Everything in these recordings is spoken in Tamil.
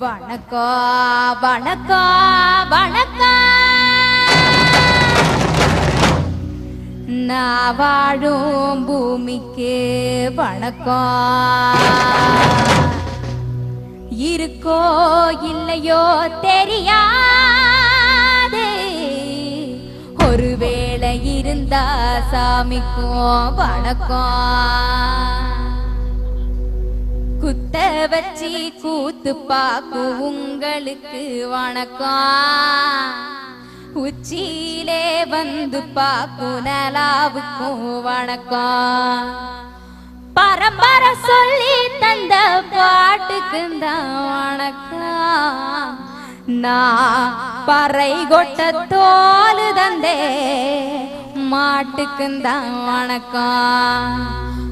வணக்கம் வணக்கம் வணக்கம் நான் வாழும் பூமிக்கு வணக்கம் இருக்கோ இல்லையோ தெரியாது. ஒருவேளை இருந்தா சாமிக்கும் வணக்கம் குத்த வச்சி கூத்து பாக்கு உங்களுக்கு வணக்கம். உச்சியிலே வந்து பாக்கு நலாவுக்கும் வணக்கம். பரம்பர சொல்லி தந்த பாட்டுக்கு தான் வணக்கம். நான் பறை கொட்ட தோலு தந்தே மாட்டுக்கு தான் வணக்கம்.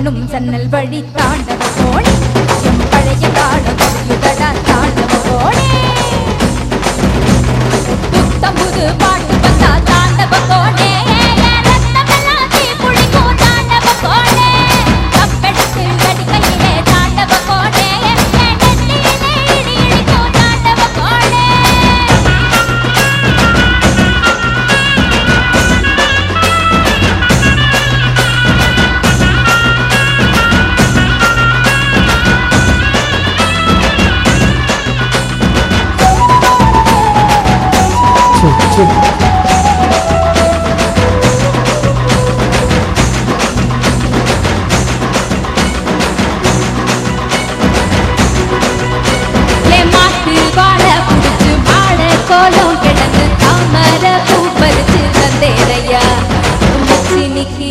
சொல்லும் சன்னல் வழி தாண்டவ சோழி கோலம் கிடந்து தாமர பூ பறிச்சு தந்தேரையா மச்சினிக்கு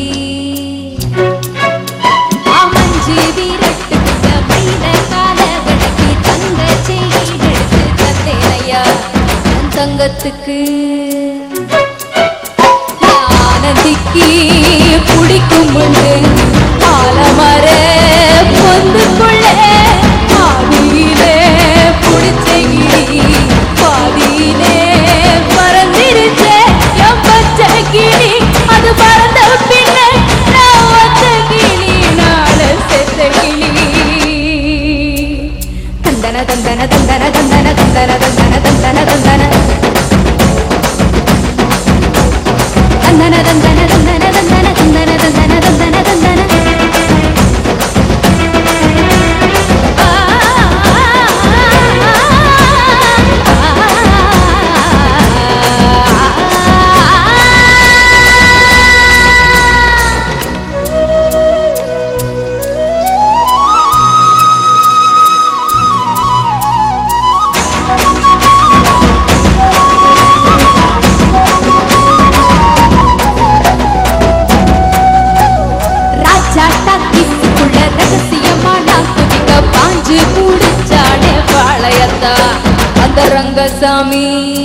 ஆமஞ்சி வீரட்டுக்கிட்ட மைத கால கடக்கி தங்க செய்யி தங்கத்துக்கு. Sami.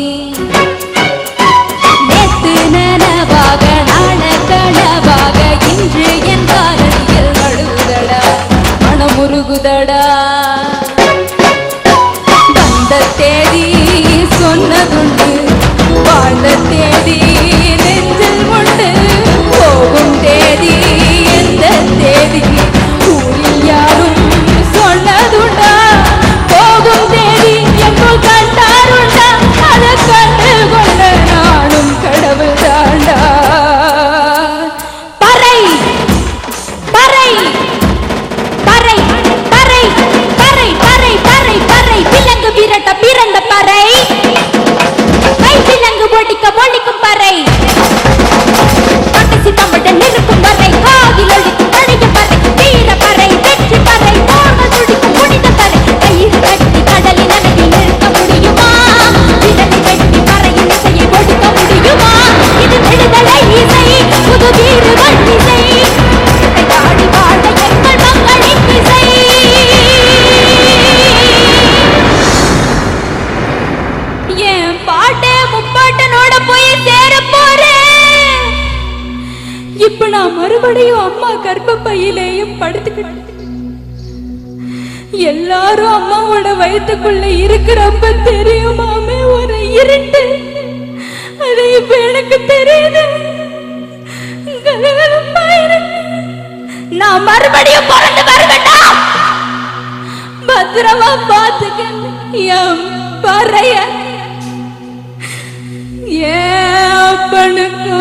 பாட்டே முப்பாட்டனோட போய் சேர போறேன். இப்ப நான் மறுபடியும் அம்மா கர்ப்ப பையிலேயும் எல்லாரும் அம்மாவோட வயிற்றுக்குள்ள இருக்கிறப்ப தெரியுமாமே ஒரு இருட்டு? அது எனக்கு தெரியுது. நான் மறுபடியும் பிறந்து வரவேண்டா. பத்திரமா பார்த்துக்க என் பறைய ஏ அப்பனுக்கோ?